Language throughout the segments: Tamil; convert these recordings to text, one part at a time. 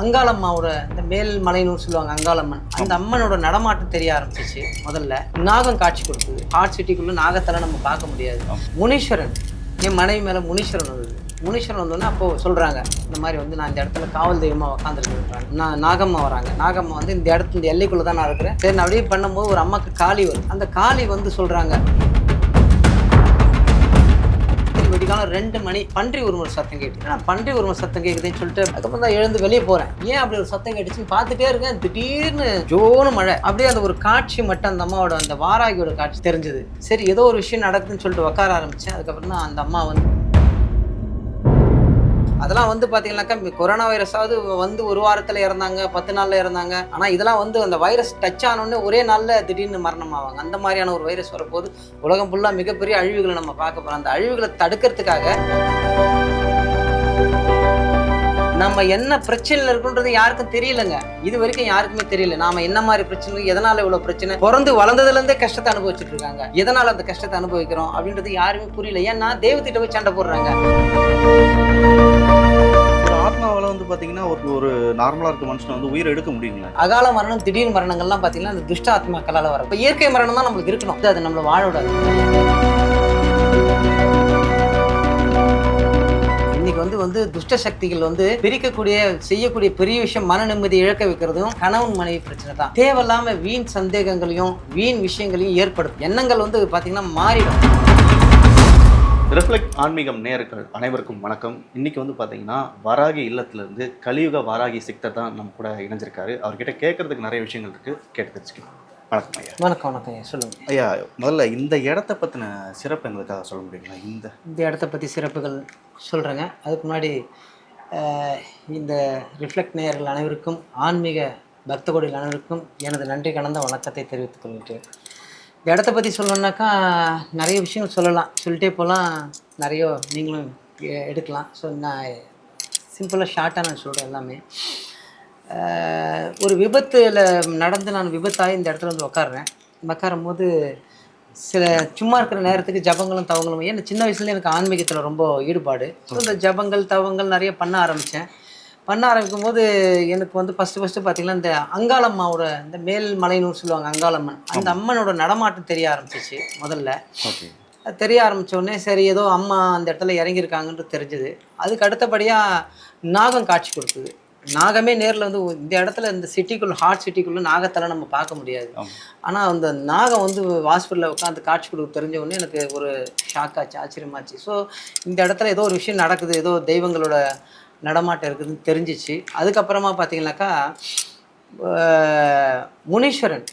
அங்காளம்மாவோட இந்த மேல் மலைன்னு சொல்லுவாங்க அங்காளம்மன். அந்த அம்மனோட நடமாட்டம் தெரிய ஆரம்பிச்சிச்சு முதல்ல. நாகம் காட்சி கொடுத்தது ஹார்ட் சிட்டிக்குள்ள நாகத்தெல்லாம் நம்ம பார்க்க முடியாது. முனீஸ்வரன். என் மனைவி மேல முனீஸ்வரன் வந்தது. முனீஸ்வரன் வந்தோடனே அப்போ சொல்றாங்க இந்த மாதிரி வந்து நான் இந்த இடத்துல காவல் தெய்வமா உட்காந்துருக்கேன் நான் நாகம்மா வராங்க. நாகம்மா வந்து இந்த இடத்துல இந்த எல்லைக்குள்ள தான் நான் இருக்கிறேன். சரி நான் அப்படியே பண்ணும்போது ஒரு அம்மாக்கு காளி வரும் அந்த காளி வந்து சொல்றாங்க விடிகாலம் ரெண்டு மணி பன்றி உருமல் சத்தம் கேட்டு நான் பன்றி உருமல் சத்தம் கேட்குதுன்னு சொல்லிட்டு அதுக்கப்புறம் தான் எழுந்து வெளியே போறேன். ஏன் அப்படி ஒரு சத்தம் கேட்டுச்சுன்னு பார்த்துட்டே இருக்கேன். திடீர்னு ஜோனு மழை. அப்படியே அந்த ஒரு காட்சி மட்டும் அந்த அம்மாவோட அந்த வாராகியோட காட்சி தெரிஞ்சது. சரி ஏதோ ஒரு விஷயம் நடக்குதுன்னு சொல்லிட்டு உட்கார ஆரம்பிச்சேன். அதுக்கப்புறம் தான் அந்த அம்மா வந்து அதெல்லாம் வந்து பார்த்தீங்கன்னாக்கா கொரோனா வைரஸாவது வந்து ஒரு வாரத்தில் இறந்தாங்க பத்து நாளில் இறந்தாங்க. ஆனால் இதெல்லாம் வந்து அந்த வைரஸ் டச் ஆனோடனே ஒரே நாளில் திடீர்னு மரணம் ஆவாங்க. அந்த மாதிரியான ஒரு வைரஸ் வரப்போது உலகம் ஃபுல்லாக மிகப்பெரிய அழிவுகளை நம்ம பார்க்க போகிறோம் அந்த அழிவுகளை தடுக்கிறதுக்காக நம்ம என்ன பிரச்சனையில் இருக்குன்றது யாருக்கும் தெரியலங்க. இது வரைக்கும் யாருக்குமே தெரியல. நாம என்ன மாதிரி பிரச்சனை எதனால இவ்வளவு பிரச்சனை பிறந்து வளர்ந்ததுல இருந்தே கஷ்டத்தை அனுபவிச்சுட்டு இருக்காங்க. எதனால அந்த கஷ்டத்தை அனுபவிக்கிறோம் அப்படின்றது யாருமே புரியல. ஏன்னா தெய்வத்திட்ட போய் சண்டை போடுறாங்க. நார்மலாவில் வந்து பார்த்தீங்கன்னா ஒரு ஒரு நார்மலாக இருக்க மனுஷனை வந்து உயிரை எடுக்க முடியுங்களா அகால மரணம் திடீர் மரணங்கள்லாம் பார்த்தீங்கன்னா அந்த துஷ்ட ஆத்மாக்களால் வரும். இப்போ இயற்கை மரணம் தான் நம்மளுக்கு இருக்கணும். அது நம்மளை வாழ இன்னைக்கு வந்து வந்து துஷ்ட சக்திகள் வந்து பிரிக்கக்கூடிய செய்யக்கூடிய பெரிய விஷயம் மன நிம்மதி இழக்க வைக்கிறதும் கணவன் மனைவி பிரச்சனை தான். தேவையில்லாம வீண் சந்தேகங்களையும் வீண் விஷயங்களையும் ஏற்படுத்தும். எண்ணங்கள் வந்து பார்த்தீங்கன்னா மாறிடும். ரிஃப்ளெக்ட் ஆன்மீகம் நேயர்கள் அனைவருக்கும் வணக்கம். இன்னைக்கு வந்து பார்த்தீங்கன்னா வராகி இல்லத்திலிருந்து கலியுக வராகி சிக்தர் தான் நம்ம கூட இணைஞ்சிருக்காரு. அவர்கிட்ட கேட்கறதுக்கு நிறைய விஷயங்கள் இருக்கு. கேட்டு தெரிஞ்சுக்கலாம். வணக்கம் ஐயா. வணக்கம் வணக்கம் ஐயா. சொல்லுங்க. ஐயா முதல்ல இந்த இடத்த பற்றின சிறப்பு எங்களுக்காக சொல்ல முடியுங்களா? இந்த இந்த இடத்த பற்றி சிறப்புகள் சொல்கிறேங்க அதுக்கு முன்னாடி இந்த ரிஃப்ளெக்ட் நேயர்கள் அனைவருக்கும் ஆன்மீக பக்த கோடிகள் அனைவருக்கும் எனது நன்றி கலந்த வணக்கத்தை தெரிவித்துக் கொள்கிறேன். இந்த இடத்த பற்றி சொல்லணுன்னாக்கா நிறைய விஷயங்கள் சொல்லலாம். சொல்லிட்டே போகலாம் நிறைய நீங்களும் எ- எடுக்கலாம். ஸோ நான் சிம்பிளாக ஷார்ட்டாக நான் சொல்கிறேன் எல்லாமே. ஒரு விபத்தில் நடந்து நான் விபத்தாகி இந்த இடத்துல வந்து உக்காடுறேன் உட்காரும் போது சில சும்மா இருக்கிற நேரத்துக்கு ஜபங்களும் தவங்களும். ஏன்னா சின்ன வயசுல எனக்கு ஆன்மீகத்தில் ரொம்ப ஈடுபாடு. ஸோ இந்த ஜபங்கள் தவங்கள் நிறைய பண்ண ஆரம்பித்தேன் பண்ண ஆரம்பிக்கும் போது எனக்கு வந்து ஃபஸ்ட்டு ஃபஸ்ட்டு பார்த்தீங்கன்னா இந்த அங்காளம்மாவோட இந்த மேல் மலைன்னு சொல்லுவாங்க அங்காளம்மன். அந்த அம்மனோட நடமாட்டம் தெரிய ஆரம்பிச்சிச்சு முதல்ல. தெரிய ஆரம்பிச்ச உடனே சரி ஏதோ அம்மா அந்த இடத்துல இறங்கியிருக்காங்கன்றது தெரிஞ்சுது. அதுக்கு அடுத்தபடியாக நாகம் காட்சி கொடுத்தது நாகமே நேரில் வந்து இந்த இடத்துல இந்த சிட்டிக்குள்ள ஹார்ட் சிட்டிக்குள்ள நாகத்தெல்லாம் நம்ம பார்க்க முடியாது. ஆனால் அந்த நாகம் வந்து ஹாஸ்பிட்டலில் உட்காந்து காட்சி கொடுக்க தெரிஞ்ச உடனே எனக்கு ஒரு ஷாக் ஆச்சு ஆச்சரியமாச்சு. ஸோ இந்த இடத்துல ஏதோ ஒரு விஷயம் நடக்குது ஏதோ தெய்வங்களோட நடமாட்டம் இருக்குதுன்னு தெரிஞ்சிச்சு. அதுக்கப்புறமா பார்த்தீங்கன்னாக்கா முனீஸ்வரன்.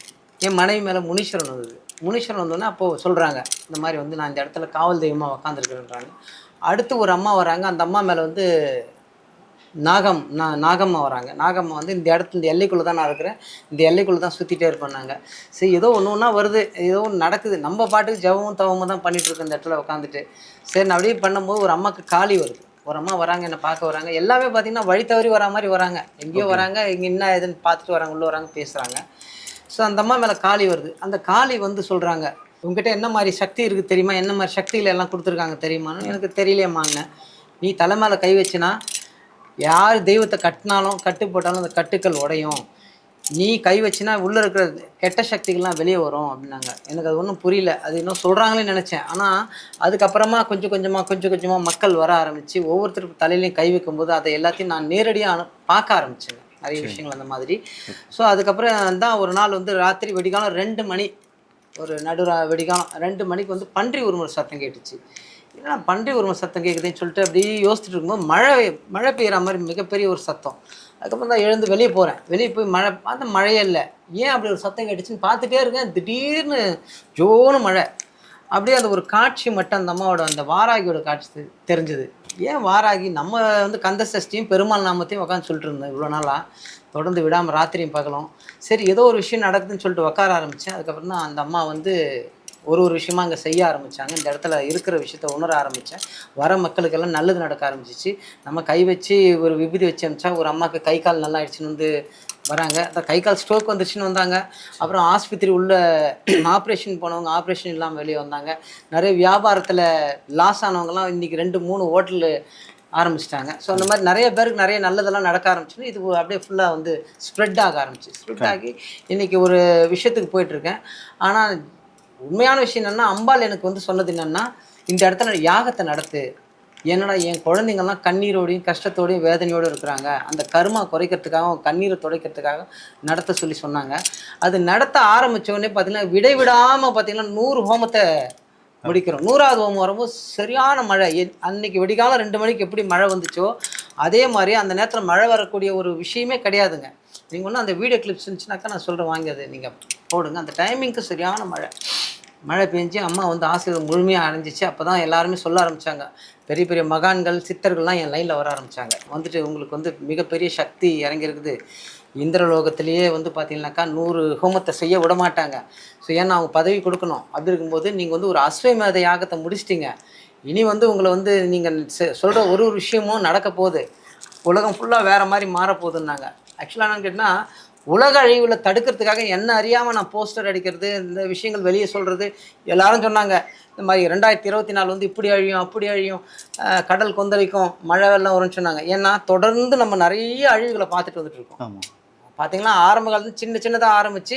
என் மனைவி மேலே முனீஸ்வரன் வந்தது. முனீஸ்வரன் வந்தோடனே அப்போது சொல்கிறாங்க இந்த மாதிரி வந்து நான் இந்த இடத்துல காவல் தெய்வமாக உக்காந்துருக்குறேன்றாங்க. அடுத்து ஒரு அம்மா வராங்க. அந்த அம்மா மேலே வந்து நாகம் நான் நாகம்மா வராங்க. நாகம்மா வந்து இந்த இடத்து இந்த எல்லைக்குள்ளே தான் நான் இருக்கிறேன். இந்த எல்லைக்குள்ளே தான் சுற்றிட்டே இருப்பேன்னாங்க சரி ஏதோ ஒன்று ஒன்றா வருது. ஏதோ ஒன்று நடக்குது. நம்ம பாட்டுக்கு ஜவமும் தவமும் தான் பண்ணிட்டு இருக்கோம் இந்த இடத்துல உட்காந்துட்டு சரி நான் அப்படியே பண்ணும்போது ஒரு அம்மாவுக்கு காலி வருது. ஒரு அம்மா வராங்க என்னை பார்க்க வராங்க. எல்லாமே பார்த்தீங்கன்னா வழி தவறி வரா மாதிரி வராங்க. எங்கேயோ வராங்க இங்கே என்ன ஏதுன்னு பார்த்துட்டு வராங்க உள்ளே வராங்க பேசுகிறாங்க ஸோ அந்த அம்மா மேலே காளி வருது. அந்த காளி வந்து சொல்கிறாங்க உங்ககிட்ட என்ன மாதிரி சக்தி இருக்குது தெரியுமா? என்ன மாதிரி சக்திகள் எல்லாம் கொடுத்துருக்காங்க தெரியுமான்னு? எனக்கு தெரியலையம்மான்னு நீ தலை மேலே கை வச்சுனா யார் தெய்வத்தை கட்டினாலும் கட்டு போட்டாலும் அந்த கட்டுக்கள் உடையும். நீ கை வச்சினா உள்ளே இருக்கிற கெட்ட சக்திகள்லாம் வெளியே வரும் அப்படின்னாங்க. எனக்கு அது ஒன்றும் புரியல. அது இன்னும் சொல்கிறாங்களேன்னு நினச்சேன். ஆனால் அதுக்கப்புறமா கொஞ்சம் கொஞ்சமாக கொஞ்சம் கொஞ்சமாக மக்கள் வர ஆரம்பித்து ஒவ்வொருத்தருக்கு தலையிலையும் கை வைக்கும்போது அதை எல்லாத்தையும் நான் நேரடியாக அனு பார்க்க ஆரம்பிச்சேங்க. நிறைய விஷயங்கள் அந்த மாதிரி. ஸோ அதுக்கப்புறம் தான் ஒரு நாள் வந்து ராத்திரி வெடிகாலம் ரெண்டு மணி ஒரு நடுரா வெடிகாலம் ரெண்டு மணிக்கு வந்து பன்றி உருமல் சத்தம் கேட்டுச்சு. ஏன்னா பன்றி உருமல் சத்தம் கேட்குதுன்னு சொல்லிட்டு அப்படியே யோசிச்சுட்டு இருக்கும்போது மழை மழை பெய்கிற மாதிரி மிகப்பெரிய ஒரு சத்தம். அதுக்கப்புறம் தான் எழுந்து வெளியே போகிறேன் வெளியே போய் மழை பார்த்து மழையே இல்லை. ஏன் அப்படி ஒரு சத்தம் கேட்டுச்சுன்னு பார்த்துட்டே இருக்கேன். திடீர்னு ஜோனு மழை. அப்படியே அந்த ஒரு காட்சி மட்டும் அந்த அம்மாவோட அந்த வாராகியோட காட்சி தெரிஞ்சது. ஏன் வாராகி? நம்ம வந்து கந்த சஷ்டியும் பெருமாள் நாமத்தையும் உட்காந்து சொல்லிட்டு இருந்தோம் இவ்வளோ நாளாக தொடர்ந்து விடாமல் ராத்திரியும் பகலும். சரி ஏதோ ஒரு விஷயம் நடக்குதுன்னு சொல்லிட்டு உட்கார ஆரம்பித்தேன் அதுக்கப்புறம் தான் அந்த அம்மா வந்து ஒரு ஒரு விஷயமா அங்கே செய்ய ஆரம்பித்தாங்க இந்த இடத்துல இருக்கிற விஷயத்த உணர ஆரம்பித்தேன் வர மக்களுக்கெல்லாம் நல்லது நடக்க ஆரம்பிச்சிச்சு. நம்ம கை வச்சு ஒரு விபூதி வச்சு அமிச்சா ஒரு அம்மாவுக்கு கை கால் நல்லா ஆயிடுச்சுன்னு வந்து வராங்க. அந்த கை கால் ஸ்ட்ரோக் வந்துச்சுன்னு வந்தாங்க. அப்புறம் ஆஸ்பத்திரி உள்ள ஆப்ரேஷன் போனவங்க ஆப்ரேஷன் இல்லாமல் வெளியே வந்தாங்க. நிறைய வியாபாரத்தில் லாஸ் ஆனவங்கலாம் இன்றைக்கி ரெண்டு மூணு ஹோட்டலு ஆரம்பிச்சிட்டாங்க. ஸோ அந்த மாதிரி நிறைய பேருக்கு நிறைய நல்லதெல்லாம் நடக்க ஆரம்பிச்சுன்னு இது அப்படியே ஃபுல்லாக வந்து ஸ்ப்ரெட் ஆக ஆரம்பிச்சு. ஸ்ப்ரெட் ஆகி இன்றைக்கி ஒரு விஷயத்துக்கு போயிட்டுருக்கேன் ஆனால் உண்மையான விஷயம் என்னென்னா அம்பாள் எனக்கு வந்து சொன்னது என்னென்னா இந்த இடத்துல யாகத்தை நடத்து. என்னடா என் குழந்தைங்கள்லாம் கண்ணீரோடையும் கஷ்டத்தோடையும் வேதனையோடு இருக்கிறாங்க. அந்த கருமா குறைக்கிறதுக்காக கண்ணீரை துடைக்கிறதுக்காக நடத்த சொல்லி சொன்னாங்க. அது நடத்த ஆரம்பிச்ச உடனே பார்த்தீங்கன்னா விடைவிடாமல் பார்த்தீங்கன்னா நூறு ஹோமத்தை முடிக்கிறோம். நூறாவது ஹோமம் வரும்போது சரியான மழை. அன்னைக்கு விடிகாலம் ரெண்டு மணிக்கு எப்படி மழை வந்துச்சோ அதே மாதிரி அந்த நேரத்தில் மழை வரக்கூடிய ஒரு விஷயமே கிடையாதுங்க. நீங்கள் ஒன்றும் அந்த வீடியோ கிளிப்ஸ் இருந்துச்சுனாக்கா நான் சொல்கிறேன் வாங்கி அதை நீங்கள் போடுங்க. அந்த டைமிங்க்கு சரியான மழை. மழை பெஞ்சு அம்மா வந்து ஆசிரியர் முழுமையாக அடைஞ்சிச்சு. அப்போ தான் எல்லாருமே சொல்ல ஆரம்பித்தாங்க பெரிய பெரிய மகான்கள் சித்தர்கள்லாம் என் லைனில் வர ஆரம்பித்தாங்க வந்துட்டு உங்களுக்கு வந்து மிகப்பெரிய சக்தி இறங்கியிருக்குது. இந்திரலோகத்திலேயே வந்து பார்த்தீங்கன்னாக்கா நூறு ஹோமத்தை செய்ய விட மாட்டாங்க ஸோ ஏன்னா அவங்க பதவி கொடுக்கணும். அப்படி இருக்கும்போது நீங்கள் வந்து ஒரு அஸ்வமேத யாகத்தை முடிச்சிட்டீங்க. இனி வந்து உங்களை வந்து நீங்கள் சொல்கிற ஒரு ஒரு விஷயமும் நடக்க போகுது. உலகம் ஃபுல்லாக வேறு மாதிரி மாறப்போகுதுன்னாங்க ஆக்சுவலாக என்னன்னு கேட்டால் உலக அழிவில் தடுக்கிறதுக்காக என்ன அறியாமல் நான் போஸ்டர் அடிக்கிறது இந்த விஷயங்கள் வெளியே சொல்கிறது எல்லாரும் சொன்னாங்க. இந்த மாதிரி ரெண்டாயிரத்தி இருபத்தி நாலு வந்து இப்படி அழியும் அப்படி அழியும் கடல் கொந்தளிக்கும் மழை வெள்ளம் வரும்னு சொன்னாங்க. ஏன்னா தொடர்ந்து நம்ம நிறைய அழிவுகளை பார்த்துட்டு வந்துட்டு இருக்கோம். ஆமாம் பார்த்தீங்கன்னா ஆரம்ப காலத்துல சின்ன சின்னதாக ஆரம்பித்து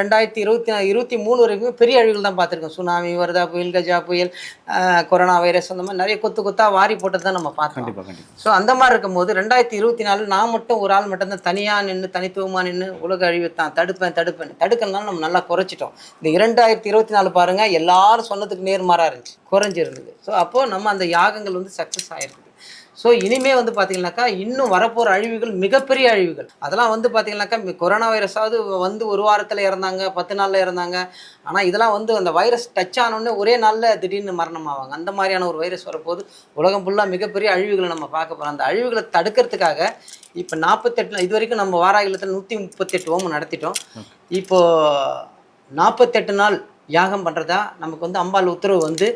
ரெண்டாயிரத்தி இருபத்தி இருபத்தி மூணு வரைக்கும் பெரிய அழிவுகள் தான் பார்த்துருக்கோம் சுனாமி வரதா புயல் கஜா புயல் கொரோனா வைரஸ் அந்த மாதிரி நிறைய கொத்து கொத்தாக வாரி போட்டது தான் நம்ம பார்த்தோம் ஸோ அந்த மாதிரி இருக்கும்போது ரெண்டாயிரத்தி இருபத்தி நாலு நான் மட்டும் ஒரு ஆள் மட்டும் தான் தனியாக நின்று தனித்துவமாக நின்று உலக அழிவை தான் தடுப்பேன் தடுப்பேன். தடுக்கலாம் நம்ம நல்லா குறைச்சிட்டோம். இந்த இரண்டாயிரத்தி இருபத்தி நாலு பாருங்கள் எல்லாரும் சொன்னதுக்கு நேர்மாறாக இருந்துச்சு குறைஞ்சிருந்தது. ஸோ அப்போது நம்ம அந்த யாகங்கள் வந்து சக்ஸஸ் ஆகிருக்குது ஸோ இனிமே வந்து பார்த்தீங்கன்னாக்கா இன்னும் வரப்போகிற அழிவுகள் மிகப்பெரிய அழிவுகள். அதெல்லாம் வந்து பார்த்தீங்கன்னாக்கா கொரோனா வைரஸாவது வந்து ஒரு வாரத்தில் இறந்தாங்க பத்து நாளில் இறந்தாங்க. ஆனால் இதெல்லாம் வந்து அந்த வைரஸ் டச் ஆனோடனே ஒரே நாளில் திடீர்னு மரணம் ஆவாங்க அந்த மாதிரியான ஒரு வைரஸ் வரப்போது உலகம் ஃபுல்லாக மிகப்பெரிய அழிவுகளை நம்ம பார்க்க போகிறோம் அந்த அழிவுகளை தடுக்கிறதுக்காக இப்போ நாற்பத்தெட்டு இது வரைக்கும் நம்ம வாராகிலத்தில் நூற்றி முப்பத்தெட்டு ஓமம் நடத்திட்டோம். இப்போ நாற்பத்தெட்டு நாள் யாகம் பண்ணுறதா நமக்கு வந்து அம்பாள் உத்தரவு வந்து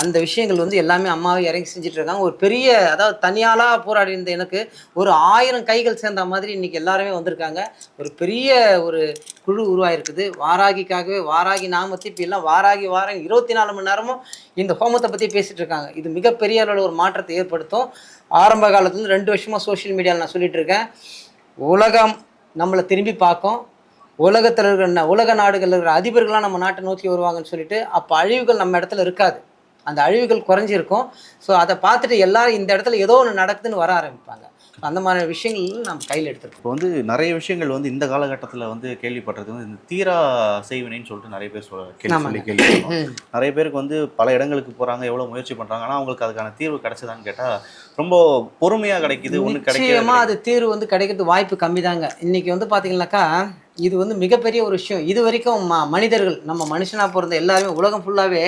அந்த விஷயங்கள் வந்து எல்லாமே அம்மாவை இறங்கி செஞ்சுட்டு இருக்காங்க ஒரு பெரிய அதாவது தனியாலாக போராடி இருந்த எனக்கு ஒரு ஆயிரம் கைகள் சேர்ந்த மாதிரி இன்னைக்கு எல்லாருமே வந்திருக்காங்க. ஒரு பெரிய ஒரு குழு உருவாயிருக்குது. வாராகிக்காகவே வாராகி நாமத்தை இப்போ எல்லாம் வாராகி வாரம் இருபத்தி நாலு மணி நேரமும் இந்த ஹோமத்தை பற்றி பேசிகிட்டு இருக்காங்க இது மிகப்பெரிய அளவில் ஒரு மாற்றத்தை ஏற்படுத்தும். ஆரம்ப காலத்துலேருந்து ரெண்டு வருஷமாக சோஷியல் மீடியாவில் நான் சொல்லிகிட்டு இருக்கேன் உலகம் நம்மளை திரும்பி பார்க்கும். உலகத்தில் இருக்கிற உலக நாடுகளில் இருக்கிற அதிபர்கள்லாம் நம்ம நாட்டை நோக்கி வருவாங்கன்னு சொல்லிட்டு அப்போ அழிவுகள் நம்ம இடத்துல இருக்காது. அந்த அழிவுகள் குறைஞ்சிருக்கும். ஸோ அதை பார்த்துட்டு எல்லாரும் இந்த இடத்துல ஏதோ ஒன்று நடக்குதுன்னு வர ஆரம்பிப்பாங்க. அந்த மாதிரி விஷயங்கள் நம்ம கையில் எடுத்துருக்கோம். இப்போ வந்து நிறைய விஷயங்கள் வந்து இந்த காலகட்டத்தில் வந்து கேள்விப்படுறது வந்து இந்த தீரா செய்வினைன்னு சொல்லிட்டு நிறைய பேர் சொல்ல சொல்லி. கேள்வி நிறைய பேருக்கு வந்து பல இடங்களுக்கு போகிறாங்க எவ்வளோ முயற்சி பண்ணுறாங்க ஆனால் அவங்களுக்கு அதுக்கான தீர்வு கிடைச்சதான்னு கேட்டால் ரொம்ப பொறுமையாக கிடைக்குது ஒன்று கிடைக்காது அது தீர்வு வந்து கிடைக்கிறது வாய்ப்பு கம்மி தாங்க இன்னைக்கு வந்து பாத்தீங்கன்னாக்கா இது வந்து மிகப்பெரிய ஒரு விஷயம். இது வரைக்கும் ம மனிதர்கள் நம்ம மனுஷனா பிறந்த எல்லாருமே உலகம் ஃபுல்லாகவே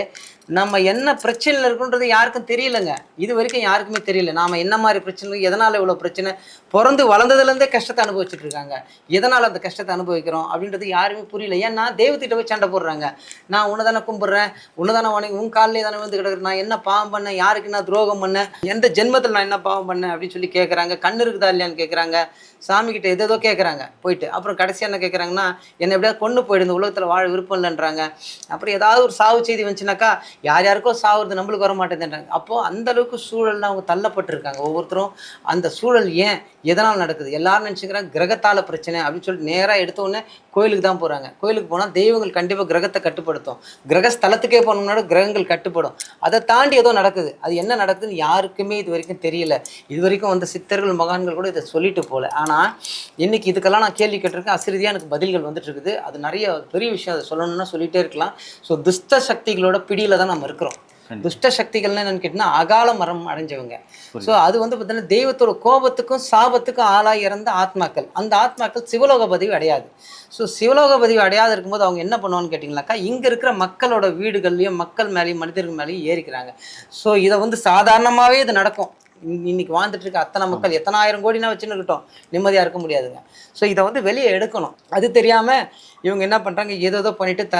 நம்ம என்ன பிரச்சனையில் இருக்குன்றது யாருக்கும் தெரியலங்க. இது வரைக்கும் யாருக்குமே தெரியல. நாம என்ன மாதிரி பிரச்சனை எதனால் இவ்வளோ பிரச்சனை பிறந்து வளர்ந்ததுலேருந்தே கஷ்டத்தை அனுபவிச்சுட்டு இருக்காங்க. எதனால் அந்த கஷ்டத்தை அனுபவிக்கிறோம் அப்படின்றது யாருமே புரியல. ஏன்னா தெய்வத்திட்ட போய் சண்டை போடுறாங்க. நான் உன்னை தானே கும்பிட்றேன் உன்னை தானே வணங்கி உன் காலிலே தானே வந்து கிடக்குறேன் நான் என்ன பாவம் பண்ணேன் யாருக்கு என்ன துரோகம் பண்ணேன் எந்த ஜென்மத்தில் நான் என்ன பாவம் பண்ணேன் அப்படின்னு சொல்லி கேட்குறாங்க கண்ணு இருக்குதா இல்லையான்னு கேட்குறாங்க சாமி கிட்ட கேட்குறாங்க போயிட்டு அப்புறம் கடைசியாக என்ன நினைக்கிறாங்கன்னா என்னை எப்படியாவது கொண்டு போயிடு இந்த உலகத்தில் வாழ விருப்பம் இல்லைன்றாங்க. அப்புறம் ஏதாவது ஒரு சாவு செய்தி வந்துச்சுனாக்கா யார் யாருக்கோ சாவுறது நம்மளுக்கு வர மாட்டேதுன்றாங்க அப்போது அந்த அளவுக்கு அவங்க தள்ளப்பட்டிருக்காங்க. ஒவ்வொருத்தரும் அந்த சூழல் ஏன் எதனால் நடக்குது? எல்லாரும் நினச்சிக்கிறாங்க கிரகத்தால பிரச்சனை அப்படின்னு சொல்லிட்டு நேராக எடுத்த உடனே கோயிலுக்கு தான் போகிறாங்க கோயிலுக்கு போனால் தெய்வங்கள் கண்டிப்பாக கிரகத்தை கட்டுப்படுத்தும். கிரகஸ்தலத்துக்கே போனோம்னா கிரகங்கள் கட்டுப்படும். அதை தாண்டி ஏதோ நடக்குது. அது என்ன நடக்குதுன்னு யாருக்குமே இது வரைக்கும் தெரியல. இது வரைக்கும் வந்த சித்தர்கள் மகான்கள் கூட இதை சொல்லிட்டு போகல ஆனால் இன்னைக்கு இதுக்கெல்லாம் நான் கேள்வி கேட்டிருக்கேன். அசிறுதியாக எனக்கு பதில்கள் வந்துட்டு இருக்குது. அது நிறைய பெரிய விஷயம். அதை சொல்லணும்னா சொல்லிகிட்டே இருக்கலாம். ஸோ துஷ்ட சக்திகளோட பிடியில் தான் நம்ம இருக்கிறோம். துஷ்ட சக்திகள்னு என்னன்னு கேட்டிங்கன்னா அகால மரம் அடைஞ்சவங்க. ஸோ அது வந்து பார்த்தீங்கன்னா தெய்வத்தோட கோபத்துக்கும் சாபத்துக்கும் ஆளாகி இறந்த ஆத்மாக்கள். அந்த ஆத்மாக்கள் சிவலோக பதிவு அடையாது. ஸோ சிவலோக பதிவு அடையாது இருக்கும்போது அவங்க என்ன பண்ணுவான்னு கேட்டிங்கனாக்கா இங்கே இருக்கிற மக்களோட வீடுகள்லையும் மக்கள் மேலேயும் மனிதர்கள் மேலேயும் ஏறிக்கிறாங்க. ஸோ இதை வந்து சாதாரணமாகவே இது நடக்கும். இன்னைக்கு வாழ்ந்துட்டு இருக்க அத்தனை மக்கள் எத்தனாயிரம் கோடினா வச்சுன்னு இருக்கட்டும். நிம்மதியாக இருக்க முடியாதுங்க. ஸோ இதை வந்து வெளியே எடுக்கணும். அது தெரியாமல் இவங்க என்ன பண்ணுறாங்க ஏதோ ஏதோ பண்ணிட்டு த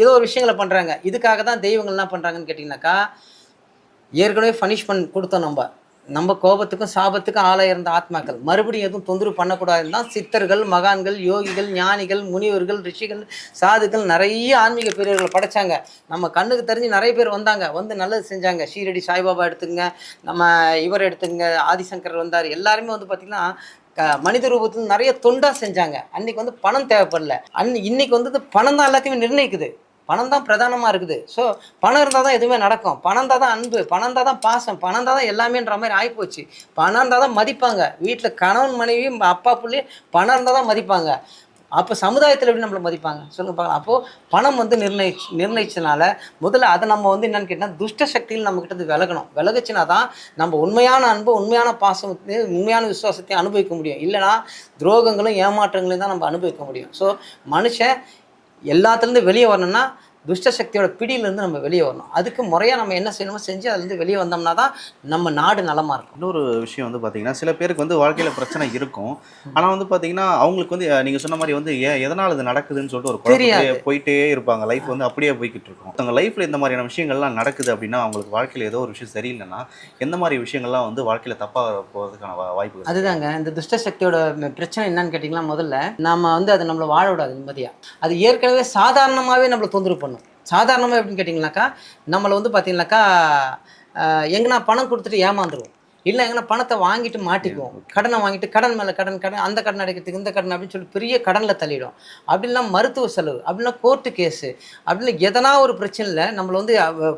ஏதோ ஒரு விஷயங்களை பண்ணுறாங்க இதுக்காக தான் தெய்வங்கள் என்ன பண்ணுறாங்கன்னு கேட்டிங்கனாக்கா ஏற்கனவே பனிஷ்மெண்ட் கொடுத்தோம் நம்ம. நம்ம கோபத்துக்கும் சாபத்துக்கும் ஆளாக இருந்த ஆத்மாக்கள். மறுபடியும் எதுவும் தொந்தரவு பண்ணக்கூடாதுன்னு தான் சித்தர்கள் மகான்கள் யோகிகள் ஞானிகள் முனிவர்கள் ரிஷிகள் சாதுக்கள் நிறைய ஆன்மீக பெரியவர்களை படைச்சாங்க. நம்ம கண்ணுக்கு தெரிஞ்சு நிறைய பேர் வந்தாங்க. வந்து நல்லது செஞ்சாங்க. ஷீரடி சாய்பாபா எடுத்துங்க நம்ம இவர் எடுத்துங்க ஆதிசங்கர் வந்தார். எல்லாருமே வந்து பார்த்திங்கன்னா க மனித ரூபத்தில் நிறைய தொண்டா செஞ்சாங்க. அன்னைக்கு வந்து பணம் தேவைப்படல. அன் இன்னைக்கு வந்து பணம் தான் எல்லாத்தையுமே நிர்ணயிக்குது. பணம் தான் பிரதானமாக இருக்குது. ஸோ பணம் இருந்தால் தான் எதுவுமே நடக்கும். பணம் இருந்தால் தான் அன்பு. பணம் இருந்தால் தான் பாசம். பணம் இருந்தால் தான் எல்லாமேன்ற மாதிரி ஆகிப்போச்சு பணம் இருந்தால் தான் மதிப்பாங்க. வீட்டில் கணவன் மனைவி அப்பா பிள்ளையும் பணம் இருந்தால் தான் மதிப்பாங்க. அப்போ சமுதாயத்தில் எப்படி நம்மளை மதிப்பாங்க? சொல்லுங்க பார்க்கலாம் அப்போது பணம் வந்து நிர்ணயிச்சு நிர்ணயிச்சனால முதல்ல அதை நம்ம வந்து என்னென்னு கேட்டால் துஷ்ட சக்தியில் நம்மக்கிட்ட இருந்து விலகணும். விலகுச்சுனா தான் நம்ம உண்மையான அன்பு உண்மையான பாசத்தை உண்மையான விசுவாசத்தையும் அனுபவிக்க முடியும். இல்லைனா துரோகங்களும் ஏமாற்றங்களையும் தான் நம்ம அனுபவிக்க முடியும். ஸோ மனுஷன் எல்லாத்துலேருந்து வெளியே வரணும்னா துஷ்ட சக்தியோட பிடியிலேருந்து நம்ம வெளியே வரணும். அதுக்கு முறையாக நம்ம என்ன செய்யணுமோ செஞ்சு அதுலேருந்து வெளியே வந்தோம்னா தான் நம்ம நாடு நலமாக இருக்கும். இன்னொரு விஷயம் வந்து பார்த்தீங்கன்னா சில பேருக்கு வந்து வாழ்க்கையில் பிரச்சனை இருக்கும். ஆனால் வந்து பார்த்தீங்கன்னா அவங்களுக்கு வந்து நீங்கள் சொன்ன மாதிரி வந்து ஏன் எதனால் இது நடக்குதுன்னு சொல்லிட்டு ஒரு குழப்பத்திலே போயிட்டே இருப்பாங்க. லைஃப் வந்து அப்படியே போய்கிட்டு இருக்கும். அவங்க லைஃப்பில் இந்த மாதிரியான விஷயங்கள்லாம் நடக்குது அப்படின்னா அவங்களுக்கு வாழ்க்கையில் ஏதோ ஒரு விஷயம் சரியில்லைன்னா எந்த மாதிரி விஷயங்கள்லாம் வந்து வாழ்க்கையில் தப்பாக போகிறதுக்கான வாய்ப்பு அதுதாங்க. இந்த துஷ்ட சக்தியோட பிரச்சனை என்னன்னு கேட்டிங்கன்னா முதல்ல நம்ம வந்து அது நம்மளை வாழ விடாது நிம்மதியாக அது ஏற்கனவே சாதாரணமாகவே நம்மளை தொந்தரவு பண்ணும் சாதாரணமாக எப்படின்னு கேட்டிங்கனாக்கா நம்மளை வந்து பார்த்தீங்கன்னாக்கா எங்கன்னா பணம் கொடுத்துட்டு ஏமாந்துருவோம். இல்லை எங்கன்னா பணத்தை வாங்கிட்டு மாட்டிக்குவோம். கடனை வாங்கிட்டு கடன் மேலே கடன் கடன் அந்த கடன் அடைக்கிறதுக்கு இந்த கடன் அப்படின்னு சொல்லி பெரிய கடனில் தள்ளிடும். அப்படின்னா மருத்துவ செலவு அப்படின்னா கோர்ட்டு கேஸு அப்படின்னு எதனா ஒரு பிரச்சனையில் நம்மளை வந்து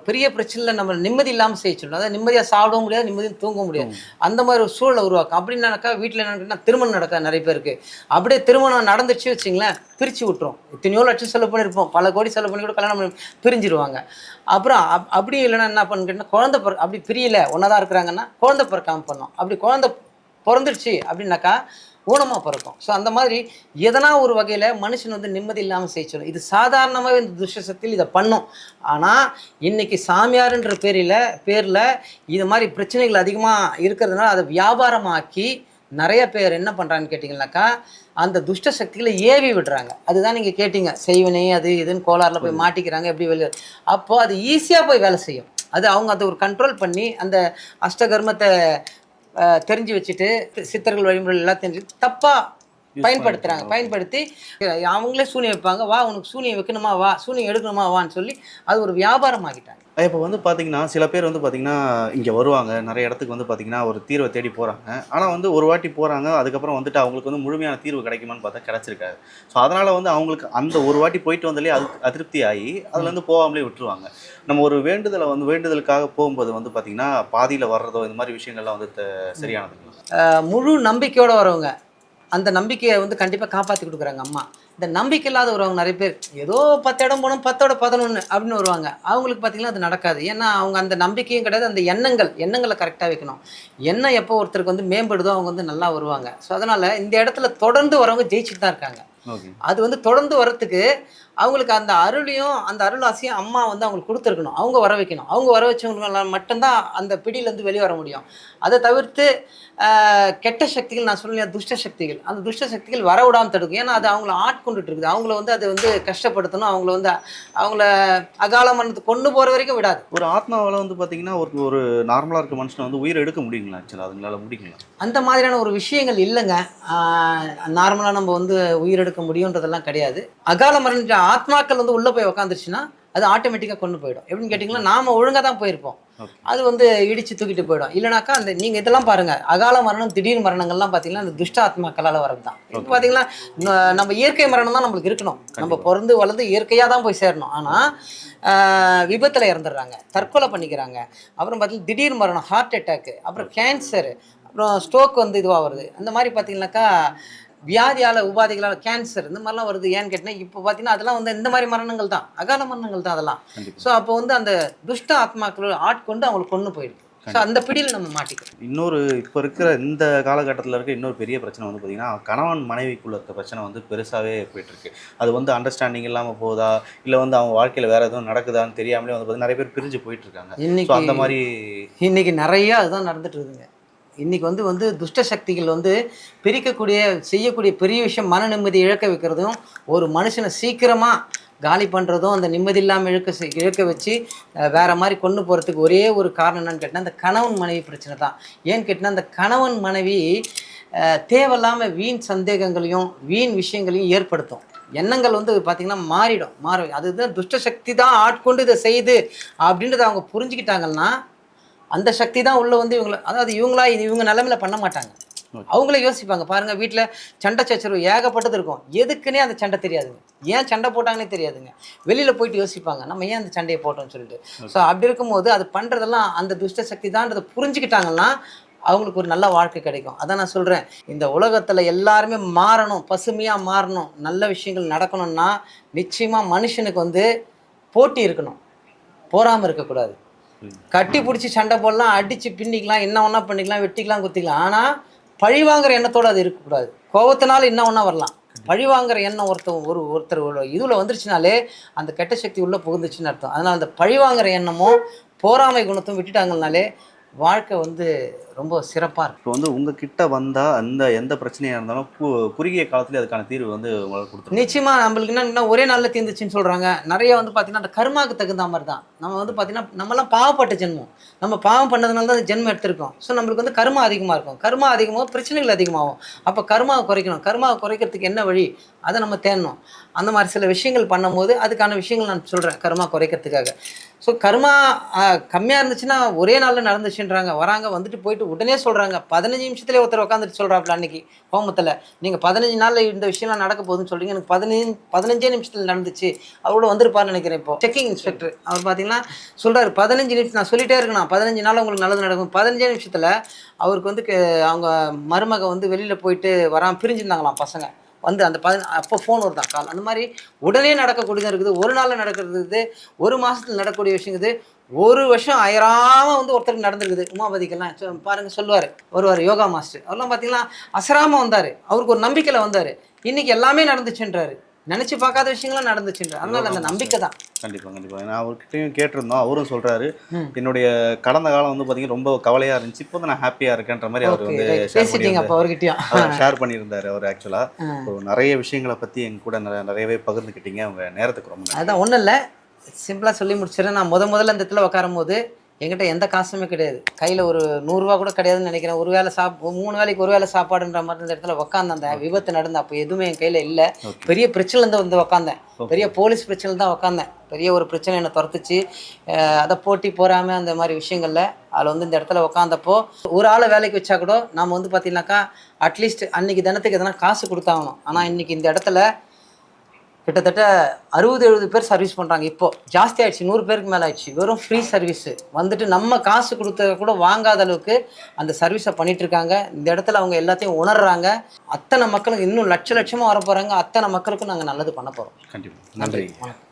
பெரிய பிரச்சனையில் நம்ம நிம்மதி இல்லாமல் செய்ய சொல்லணும் அதாவது நிம்மதியாக சாப்பிடவும் முடியாது நிம்மதியாக தூங்க முடியாது. அந்த மாதிரி ஒரு சூழலை உருவாக்கும். அப்படின்னாக்கா வீட்டில் என்னன்னா திருமணம் நடக்க நிறைய பேருக்கு. அப்படியே திருமணம் நடந்துச்சு வச்சுங்களேன் பிரித்து விட்டுரும். எத்தனையோ லட்சம் செலவு பண்ணியிருப்போம் பல கோடி செலவு பண்ணி கூட கல்யாணம் பண்ணி பிரிஞ்சிருவாங்க. அப்புறம் அப் அப்படி இல்லைன்னா என்ன பண்ணு கேட்டால் குழந்தை அப்படி பிரியல ஒன்றா தான் இருக்கிறாங்கன்னா குழந்தை பிறக்காம பண்ணோம். அப்படி குழந்தை பிறந்துருச்சு அப்படின்னாக்கா ஊனமாக பிறக்கும். ஸோ அந்த மாதிரி எதனா ஒரு வகையில் மனுஷன் வந்து நிம்மதி இல்லாமல் செய்ய சொல்லும் இது சாதாரணமாகவே இந்த துஷ்டசக்தியில் இதை பண்ணும். ஆனால் இன்னைக்கு சாமியாருன்ற பேரில் பேரில் இது மாதிரி பிரச்சனைகள் அதிகமாக இருக்கிறதுனால அதை வியாபாரமாக்கி நிறைய பேர் என்ன பண்ணுறான்னு கேட்டிங்கனாக்கா அந்த துஷ்ட சக்திகளை ஏவி விடுறாங்க. அதுதான் நீங்கள் கேட்டீங்க. செய்வனே அது இதுன்னு கோளாறுல போய் மாட்டிக்கிறாங்க எப்படி வெளியே அப்போ அது ஈஸியாக போய் வேலை செய்யும். அது அவங்க அதை ஒரு கண்ட்ரோல் பண்ணி அந்த அஷ்டகர்மத்தை தெரிஞ்சு வச்சுட்டு சித்தர்கள் வழிமுறை எல்லாம் தெரிஞ்சு தப்பாக பயன்படுத்துகிறாங்க பயன்படுத்தி அவங்களே சூனியம் வைப்பாங்க. வா உனக்கு சூனியம் வைக்கணுமா? வா. சூனியம் எடுக்கணுமா? வான்னு சொல்லி அது ஒரு வியாபாரம் ஆகிட்டாங்க. இப்போ வந்து பார்த்தீங்கன்னா சில பேர் வந்து பார்த்தீங்கன்னா இங்கே வருவாங்க. நிறைய இடத்துக்கு வந்து பார்த்தீங்கன்னா ஒரு தீர்வை தேடி போகிறாங்க ஆனால் வந்து ஒரு வாட்டி போகிறாங்க அதுக்கப்புறம் வந்துட்டு அவங்களுக்கு வந்து முழுமையான தீர்வு கிடைக்குமான்னு பார்த்தா கிடச்சிருக்காது. ஸோ அதனால் வந்து அவங்களுக்கு அந்த ஒரு வாட்டி போயிட்டு வந்தாலே அது அதிருப்தி ஆகி அதுலேருந்து போகாமலே விட்டுருவாங்க. நம்ம ஒரு வேண்டுதலை வந்து வேண்டுதலுக்காக போகும்போது வந்து பார்த்தீங்கன்னா பாதியில் வர்றதோ இந்த மாதிரி விஷயங்கள்லாம் வந்து சரியானதுங்களா? முழு நம்பிக்கையோடு வரவங்க. அந்த நம்பிக்கையை வந்து கண்டிப்பாக காப்பாற்றி கொடுக்குறாங்க அம்மா. இந்த நம்பிக்கை இல்லாத வருவாங்க நிறைய பேர் ஏதோ பத்து இடம் போனோம் பத்தோட பதினொன்று அப்படின்னு வருவாங்க. அவங்களுக்கு பார்த்தீங்கன்னா அது நடக்காது. ஏன்னா அவங்க அந்த நம்பிக்கையும் கிடையாது அந்த எண்ணங்கள் எண்ணங்களை கரெக்டாக வைக்கணும். எண்ணம் எப்போ ஒருத்தருக்கு வந்து மேம்படுதோ அவங்க வந்து நல்லா வருவாங்க. ஸோ அதனால் இந்த இடத்துல தொடர்ந்து வரவங்க ஜெயிச்சுட்டு தான் இருக்காங்க. அது வந்து தொடர்ந்து வரத்துக்கு அவங்களுக்கு அந்த அருளையும் அந்த அருளாசையும் அம்மா வந்து அவங்களுக்கு கொடுத்துருக்கணும். அவங்க வர வைக்கணும். அவங்க வர வச்சவங்களால மட்டும்தான் அந்த பிடியிலேருந்து வெளியே வர முடியும். அதை தவிர்த்து கெட்ட சக்திகள் நான் சொல்லலையா துஷ்ட சக்திகள். அந்த துஷ்ட சக்திகள் வர விடாமல் தடுக்கும். ஏன்னா அது அவங்கள ஆட்கொண்டுட்டு இருக்குது. அவங்கள வந்து அது வந்து கஷ்டப்படுத்தணும். அவங்கள வந்து அவங்கள அகால மரணத்துக்கு கொண்டு போகிற வரைக்கும் விடாது. ஒரு ஆத்மாவால் வந்து பார்த்தீங்கன்னா ஒரு ஒரு நார்மலாக இருக்க மனுஷனை வந்து உயிர் எடுக்க முடியுங்களா ஆக்சுவலாக அதுங்களால முடியுங்களா? அந்த மாதிரியான ஒரு விஷயங்கள் இல்லைங்க. நார்மலாக நம்ம வந்து உயிரெடுக்க முடியுன்றதெல்லாம் கிடையாது. அகால மரண ஆத்மாக்கள் வந்து உள்ளே போய் உக்காந்துருச்சுன்னா அது ஆட்டோமேட்டிக்காக கொண்டு போயிடும். எப்படின்னு கேட்டிங்கன்னா நாம் ஒழுங்காக தான் போயிருப்போம். அது வந்து இடிச்சு தூக்கிட்டு போயிடும். இல்லைனாக்கா அந்த நீங்கள் இதெல்லாம் பாருங்கள் அகால மரணம் திடீர் மரணங்கள்லாம் பார்த்தீங்கன்னா அந்த துஷ்ட ஆத்மாக்களால் வரது தான் இப்போ பார்த்தீங்கன்னா நம்ம இயற்கை மரணம் தான் நம்மளுக்கு இருக்கணும். நம்ம பிறந்து வளர்ந்து இயற்கையாக தான் போய் சேரணும். ஆனால் விபத்தில் இறந்துடுறாங்க தற்கொலை பண்ணிக்கிறாங்க. அப்புறம் பார்த்தீங்கன்னா திடீர் மரணம் ஹார்ட் அட்டாக்கு அப்புறம் கேன்சரு அப்புறம் ஸ்ட்ரோக் வந்து இதுவாக வருது. அந்த மாதிரி பார்த்தீங்கன்னாக்கா வியாதியால் உபாதைகளால் கேன்சர் இந்த மாதிரிலாம் வருது. ஏன்னு கேட்டிங்கன்னா இப்போ பார்த்தீங்கன்னா அதெல்லாம் வந்து இந்த மாதிரி மரணங்கள் தான். அகால மரணங்கள் தான் அதெல்லாம். ஸோ அப்போ வந்து அந்த துஷ்ட ஆத்மாக்கள் ஆட்கொண்டு அவங்களை கொண்டு போயிடுது ஸோ அந்த பிடியில் நம்ம மாட்டிக்கிறோம். இன்னொரு இப்போ இருக்கிற இந்த காலகட்டத்தில் இருக்க இன்னொரு பெரிய பிரச்சனை வந்து பார்த்தீங்கன்னா கணவன் மனைவிக்குள்ள இருக்க பிரச்சனை வந்து பெருசாகவே போயிட்டுருக்கு. அது வந்து அண்டர்ஸ்டாண்டிங் இல்லாமல் போதா இல்லை வந்து அவங்க வாழ்க்கையில் வேறு எதுவும் நடக்குதான்னு தெரியாமலே வந்து பார்த்தீங்கன்னா நிறைய பேர் பிரிஞ்சு போயிட்டு இருக்காங்க ஸோ இன்னைக்கு அந்த மாதிரி இன்னைக்கு நிறைய அதுதான் நடந்துட்டு இருக்குதுங்க. இன்னைக்கு வந்து வந்து துஷ்ட சக்திகள் வந்து பிரிக்கக்கூடிய செய்யக்கூடிய பெரிய விஷயம் மன நிம்மதி இழக்க வைக்கிறதும் ஒரு மனுஷனை சீக்கிரமாக காலி பண்ணுறதும் அந்த நிம்மதி இல்லாமல் இழுக்க இழுக்க வச்சு வேறு வேற மாதிரி கொண்டு போகிறதுக்கு ஒரே ஒரு காரணம் என்னன்னு கேட்டால் அந்த கணவன் மனைவி பிரச்சனை தான். ஏன்னு கேட்டால் அந்த கணவன் மனைவி தேவையில்லாமல் வீண் சந்தேகங்களையும் வீண் விஷயங்களையும் ஏற்படுத்தும். எண்ணங்கள் வந்து பார்த்திங்கன்னா மாறிடும் மாறும். அதுதான் துஷ்ட சக்தி தான் ஆட்கொண்டு இதை செய்யுது அப்படின்றத அவங்க புரிஞ்சுக்கிட்டாங்கன்னா அந்த சக்தி தான் உள்ள வந்து இவங்கள அதாவது இவங்களா இது இவங்க நிலமையில பண்ண மாட்டாங்க. அவங்களே யோசிப்பாங்க. பாருங்க வீட்டில் சண்டை சச்சரவு ஏகப்பட்டது இருக்கும். எதுக்குன்னே அந்த சண்டை தெரியாதுங்க. ஏன் சண்டை போட்டாங்கன்னே தெரியாதுங்க. வெளியில் போயிட்டு யோசிப்பாங்க. நம்ம ஏன் அந்த சண்டையை போட்டோம்னு சொல்லிட்டு. ஸோ அப்படி இருக்கும்போது அது பண்ணுறதெல்லாம் அந்த துஷ்ட சக்தி தான்றதை புரிஞ்சுக்கிட்டாங்கன்னா அவங்களுக்கு ஒரு நல்ல வாழ்க்கை கிடைக்கும். அதான் நான் சொல்கிறேன் இந்த உலகத்தில் எல்லாருமே மாறணும் பசுமையாக மாறணும் நல்ல விஷயங்கள் நடக்கணும்னா நிச்சயமாக மனுஷனுக்கு வந்து போட்டி இருக்கணும். போராமல் இருக்கக்கூடாது. கட்டி பிடிச்சி சண்டை போடலாம் அடித்து பின்னிக்கலாம் என்ன ஒன்றா பண்ணிக்கலாம் வெட்டிக்கலாம் குத்திக்கலாம். ஆனால் பழி வாங்குற எண்ணத்தோடு அது இருக்கக்கூடாது. கோபத்தினால என்ன ஒன்றா வரலாம். பழி வாங்குற எண்ணம் ஒருத்தர் ஒரு ஒருத்தர் ஒரு இதில் வந்துருச்சுனாலே அந்த கெட்ட சக்தி உள்ளே புகுந்துச்சுன்னு அர்த்தம். அதனால் அந்த பழி வாங்குற எண்ணமும் போராமை குணத்தும் விட்டுட்டாங்கனாலே வாழ்க்கை வந்து ரொம்ப சிறப்பாக இருக்கும் இப்போ வந்து உங்ககிட்ட வந்தா அந்த எந்த பிரச்சனையா இருந்தாலும் கு- குறுகிய காலத்துல அதுக்கான தீர்வு வந்து உங்களுக்கு கொடுத்துருவோம் நிச்சயமா நம்மளுக்கு என்ன ஒரே நாளில் தீர்ந்துச்சுன்னு சொல்றாங்க. நிறைய வந்து பார்த்தீங்கன்னா அந்த கர்மாவுக்கு தகுந்த மாதிரி தான். நம்ம வந்து பார்த்தீங்கன்னா நம்மலாம் பாவப்பட்ட ஜென்மம். நம்ம பாவம் பண்ணதுனால தான் ஜென்மம் எடுத்திருக்கோம். ஸோ நம்மளுக்கு வந்து கர்மா அதிகமாக இருக்கும். கர்மா அதிகமாக பிரச்சனைகள் அதிகமாகும். அப்போ கர்மாவை குறைக்கணும். கர்மாவை குறைக்கிறதுக்கு என்ன வழி? அதை நம்ம தேடணும். அந்த மாதிரி சில விஷயங்கள் பண்ணும்போது அதுக்கான விஷயங்கள் நான் சொல்கிறேன் கர்மா குறைக்கிறதுக்காக. ஸோ கர்மா கம்மியாக இருந்துச்சுன்னா ஒரே நாளில் நடந்துச்சுன்றாங்க. வராங்க வந்துட்டு போயிட்டு உடனே சொல்கிறாங்க பதினஞ்சு நிமிஷத்துலேயே ஒருத்தர் உட்காந்துட்டு சொல்கிறாப்புல அன்னைக்கு ஹோமத்தில். நீங்கள் பதினஞ்சு நாளில் இந்த விஷயம்லாம் நடக்க போகுதுன்னு சொல்கிறீங்க எனக்கு பதினஞ்சு பதினஞ்சே நிமிஷத்தில் நடந்துச்சு. அவரோட வந்திருப்பாருன்னு நினைக்கிறேன் இப்போ. செக்கிங் இன்ஸ்பெக்டர் அவர் பார்த்தீங்கன்னா சொல்கிறாரு பதினஞ்சு நிமிஷம் நான் சொல்லிட்டே இருக்கணும். பதினஞ்சு நாள் உங்களுக்கு நல்லது நடக்கும். பதினஞ்சே நிமிஷத்தில் அவருக்கு வந்து க- அவங்க மருமக வந்து வெளியில் போயிட்டு வராமல் பிரிஞ்சிருந்தாங்களாம் பசங்க. வந்து அந்த பதின அப்போ ஃபோன் வருதான் கால். அந்த மாதிரி உடனே நடக்கக்கூடியதாக இருக்குது. ஒரு நாளில் நடக்கிறது இருக்குது ஒரு மாதத்தில் நடக்கக்கூடிய விஷயம் இருக்குது ஒரு வருஷம் அயராமல் வந்து ஒருத்தருக்கு நடந்திருக்குது. உமாபதிக்கெல்லாம் சொ- சொல்லுவார். வருவார் யோகா மாஸ்டர். அவர்லாம் பார்த்தீங்கன்னா அசராமல் வந்தார். அவருக்கு ஒரு நம்பிக்கையில் வந்தார். இன்றைக்கி எல்லாமே நடந்துச்சுன்றாரு. நினச்சி பார்க்காத விஷயங்கள்லாம் நடந்துச்சுன்றாரு அதனால அந்த நம்பிக்கை தான் கண்டிப்பா கண்டிப்பா. நான் அவர்கிட்டயும் கேட்டிருந்தோம். அவரும் சொல்றாரு. என்னுடைய கடந்த காலம் வந்து பாத்தீங்கன்னா ரொம்ப கவலையா இருந்துச்சு. இப்போ நான் ஹாப்பியா இருக்கேன்ற மாதிரி அவர் வந்து பேசிட்டீங்க அப்போ அவர்கிட்டயும். அவர் ஷேர் பண்ணியிருந்தாரு அவர் ஆக்சுவலா ஆ. ஸோ நிறைய விஷயங்களை பத்தி எங்க கூட நிறைய- நிறையவே பகிர்ந்துக்கிட்டீங்க உங்க நேரத்துக்கு ரொம்ப அதுதான் ஒன்றும் இல்லை. சிம்பிளாக சொல்லி முடிச்சிடறேன். நான் முத முதல்ல இந்த இடத்துல உட்காரும் போது என்கிட்ட எந்த காசுமே கிடையாது. கையில் ஒரு நூறுரூவா கூட கிடையாதுன்னு நினைக்கிறேன். ஒரு வேளை சாப் மூணு வேளைக்கு ஒரு வேளை சாப்பாடுன்ற மாதிரி இந்த இடத்துல உட்காந்து அந்த விபத்து நடந்து அப்போ எதுவுமே என் கையில் இல்லை. பெரிய பிரச்சனை இருந்து வந்து உட்காந்தேன் Okay. பெரிய போலீஸ் பிரச்சனை தான் உட்காந்தேன் பெரிய ஒரு பிரச்சனை என்னை துரத்துச்சு. அதை போட்டி போறாம அந்த மாதிரி விஷயங்கள்ல அதில் வந்து இந்த இடத்துல உட்காந்தப்போ ஒரு ஆளை வேலைக்கு வச்சா கூட நாம வந்து பார்த்தீங்கன்னாக்கா அட்லீஸ்ட் அன்னைக்கு தினத்துக்கு எதனா காசு கொடுத்தாகணும். ஆனால் இன்னைக்கு இந்த இடத்துல கிட்டத்தட்ட அறுபது எழுபது பேர் சர்வீஸ் பண்ணுறாங்க இப்போ ஜாஸ்தி ஆயிடுச்சு. நூறு பேருக்கு மேலே ஆயிடுச்சு. வெறும் ஃப்ரீ சர்வீஸ் வந்துட்டு நம்ம காசு கொடுத்த கூட வாங்காத அளவுக்கு அந்த சர்வீஸை பண்ணிட்டு இருக்காங்க. இந்த இடத்துல அவங்க எல்லாத்தையும் உணர்றாங்க. அத்தனை மக்களுக்கு இன்னும் லட்ச லட்சமாக வர போகிறாங்க அத்தனை மக்களுக்கும் நாங்கள் நல்லது பண்ண போகிறோம் கண்டிப்பா. நன்றி. வணக்கம்.